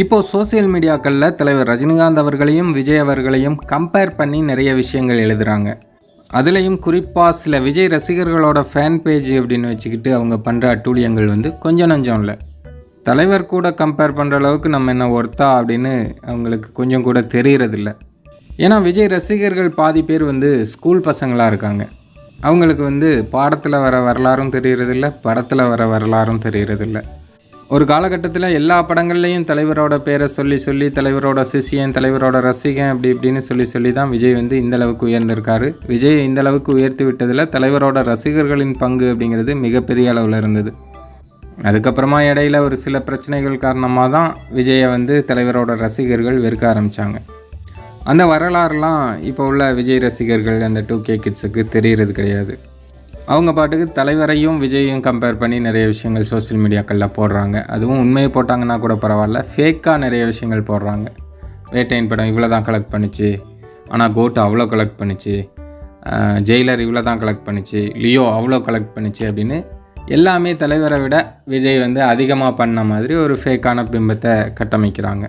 இப்போது சோஷியல் மீடியாக்களில் தலைவர் ரஜினிகாந்த் அவர்களையும் விஜய் அவர்களையும் கம்பேர் பண்ணி நிறைய விஷயங்கள் எழுதுகிறாங்க அதுலேயும் குறிப்பாக சில விஜய் ரசிகர்களோட ஃபேன் பேஜ் அப்படின்னு வச்சுக்கிட்டு அவங்க பண்ணுற அட்டூழியங்கள் வந்து கொஞ்சம் நஞ்சம் இல்லை. தலைவர் கூட கம்பேர் பண்ணுற அளவுக்கு நம்ம என்ன ஒர்த்தா அப்படின்னு அவங்களுக்கு கொஞ்சம் கூட தெரியறதில்ல. ஏன்னா விஜய் ரசிகர்கள் பாதி பேர் வந்து ஸ்கூல் பசங்களாக இருக்காங்க. அவங்களுக்கு வந்து பாடத்தில் வர வரலாறும் தெரியறதில்ல படத்தில் வர வரலாறும் தெரியறதில்ல. ஒரு காலகட்டத்தில் எல்லா படங்கள்லேயும் தலைவரோட பேரை சொல்லி சொல்லி தலைவரோட சிஷியன் தலைவரோட ரசிகன் அப்படி இப்படின்னு சொல்லி சொல்லி தான் விஜய் வந்து இந்த அளவுக்கு உயர்ந்திருக்காரு. விஜய் இந்த அளவுக்கு உயர்த்தி விட்டதில் தலைவரோட ரசிகர்களின் பங்கு அப்படிங்கிறது மிகப்பெரிய அளவில் இருந்தது. அதுக்கப்புறமா இடையில ஒரு சில பிரச்சனைகள் காரணமாக தான் விஜயை வந்து தலைவரோட ரசிகர்கள் வெறுக்க ஆரம்பித்தாங்க அந்த வரலாறுலாம் இப்போ உள்ள விஜய் ரசிகர்கள் அந்த டூ கே கிட்ஸுக்கு தெரிகிறது கிடையாது. அவங்க பாட்டுக்கு தலைவரையும் விஜயையும் கம்பேர் பண்ணி நிறைய விஷயங்கள் சோஷியல் மீடியாக்களில் போடுறாங்க. அதுவும் உண்மையை போட்டாங்கன்னா கூட பரவாயில்ல. ஃபேக்காக நிறைய விஷயங்கள் போடுறாங்க. வேட்டையின் படம் இவ்வளோ தான் கலெக்ட் பண்ணுச்சு. ஆனால் கோட்டு அவ்வளோ கலெக்ட் பண்ணுச்சு. ஜெயிலர் இவ்வளோ தான் கலெக்ட் பண்ணுச்சு. லியோ அவ்வளோ கலெக்ட் பண்ணுச்சு அப்படின்னு எல்லாமே தலைவரை விட விஜய் வந்து அதிகமாக பண்ண மாதிரி ஒரு ஃபேக்கான பிம்பத்தை கட்டமைக்கிறாங்க.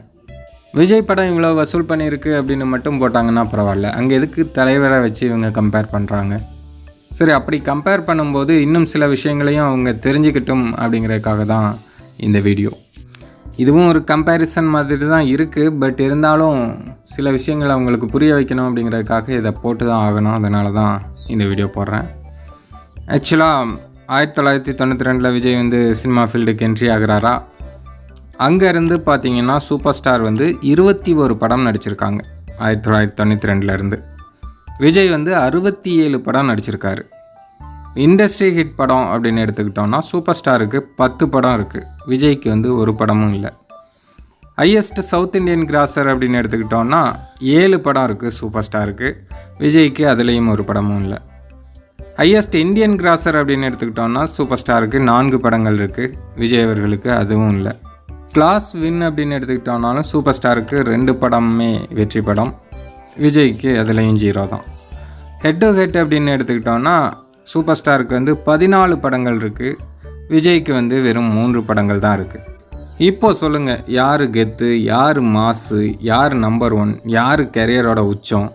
விஜய் படம் இவ்வளோ வசூல் பண்ணியிருக்கு அப்படின்னு மட்டும் போட்டாங்கன்னா பரவாயில்ல. அங்கே எதுக்கு தலைவரை வச்சு இவங்க கம்பேர் பண்ணுறாங்க சரி அப்படி கம்பேர் பண்ணும்போது இன்னும் சில விஷயங்களையும் அவங்க தெரிஞ்சுக்கிட்டும் அப்படிங்கிறதுக்காக தான் இந்த வீடியோ இதுவும் ஒரு கம்பேரிசன் மாதிரி தான் இருக்குது பட் இருந்தாலும் சில விஷயங்களை அவங்களுக்கு புரிய வைக்கணும் அப்படிங்கிறதுக்காக இதை போட்டு தான் ஆகணும். அதனால தான் இந்த வீடியோ போடுறேன். ஆக்சுவலாக ஆயிரத்தி தொள்ளாயிரத்தி தொண்ணூற்றி ரெண்டில் விஜய் வந்து சினிமா ஃபீல்டுக்கு என்ட்ரி ஆகிறாரா? அங்கேருந்து பார்த்தீங்கன்னா சூப்பர் ஸ்டார் வந்து இருபத்தி ஒரு படம் நடிச்சிருக்காங்க. ஆயிரத்தி தொள்ளாயிரத்தி தொண்ணூற்றி ரெண்டுலேருந்து விஜய் வந்து அறுபத்தி ஏழு படம் நடிச்சிருக்காரு. இண்டஸ்ட்ரி ஹிட் படம் அப்படின்னு எடுத்துக்கிட்டோம்னா சூப்பர் ஸ்டாருக்கு பத்து படம் இருக்குது விஜய்க்கு வந்து ஒரு படமும் இல்லை. ஹையஸ்ட் சவுத் இந்தியன் கிராசர் அப்படின்னு எடுத்துக்கிட்டோம்னா ஏழு படம் இருக்குது சூப்பர் ஸ்டாருக்கு விஜய்க்கு அதுலேயும் ஒரு படமும் இல்லை. ஹையஸ்ட் இந்தியன் கிராசர் அப்படின்னு எடுத்துக்கிட்டோம்னா சூப்பர் ஸ்டாருக்கு நான்கு படங்கள் இருக்குது விஜய் அவர்களுக்கு அதுவும் இல்லை. கிளாஸ் வின் அப்படின்னு எடுத்துக்கிட்டோம்னாலும் சூப்பர் ஸ்டாருக்கு ரெண்டு படமுமே வெற்றி படம். விஜய்க்கு அதுலேயும் ஜீரோ தான். ஹெட் டு ஹெட் அப்படின்னு எடுத்துக்கிட்டோம்னா சூப்பர் ஸ்டாருக்கு வந்து பதினாலு படங்கள் இருக்குது விஜய்க்கு வந்து வெறும் மூன்று படங்கள் தான் இருக்குது இப்போ சொல்லுங்கள் யார் கெத்து யார் மாசு யார் நம்பர் ஒன் யார் கெரியரோட உச்சம்?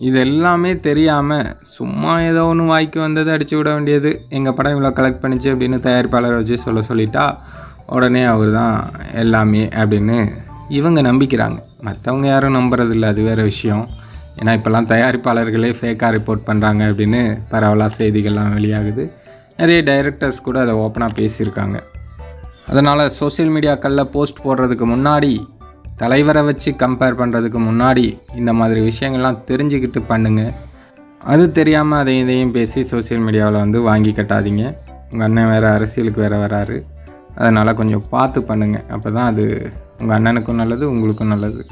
இது எல்லாமே தெரியாமல் சும்மா ஏதோ ஒன்று வாய்க்கு வந்ததை அடிச்சு விட வேண்டியது. எங்கள் படம் இவ்வளோ கலெக்ட் பண்ணிச்சு அப்படின்னு தயாரிப்பாளரை வச்சு சொல்ல சொல்லிட்டா உடனே அவர் தான் எல்லாமே அப்படின்னு இவங்க நம்பிக்கிறாங்க. மற்றவங்க யாரும் நம்புறதில்ல அது வேறு விஷயம். ஏன்னா இப்போல்லாம் தயாரிப்பாளர்களே ஃபேக்காக ரிப்போர்ட் பண்ணுறாங்க அப்படின்னு பரவலாக செய்திகள்லாம் வெளியாகுது. நிறைய டைரக்டர்ஸ் கூட அதை ஓப்பனாக பேசியிருக்காங்க. அதனால் சோஷியல் மீடியாக்களில் போஸ்ட் போடுறதுக்கு முன்னாடி தலைவரை வச்சு கம்பேர் பண்ணுறதுக்கு முன்னாடி இந்த மாதிரி விஷயங்கள்லாம் தெரிஞ்சுக்கிட்டு பண்ணுங்கள் அது தெரியாமல் அதையும் இதையும் பேசி சோஷியல் மீடியாவில் வந்து வாங்கி கட்டாதீங்க. உங்கள் அண்ணன் வேறு அரசியலுக்கு வேறு வராரு. அதனால் கொஞ்சம் பார்த்து பண்ணுங்கள் அப்போ தான் அது உங்கள் அண்ணனுக்கும் நல்லது உங்களுக்கும் நல்லது.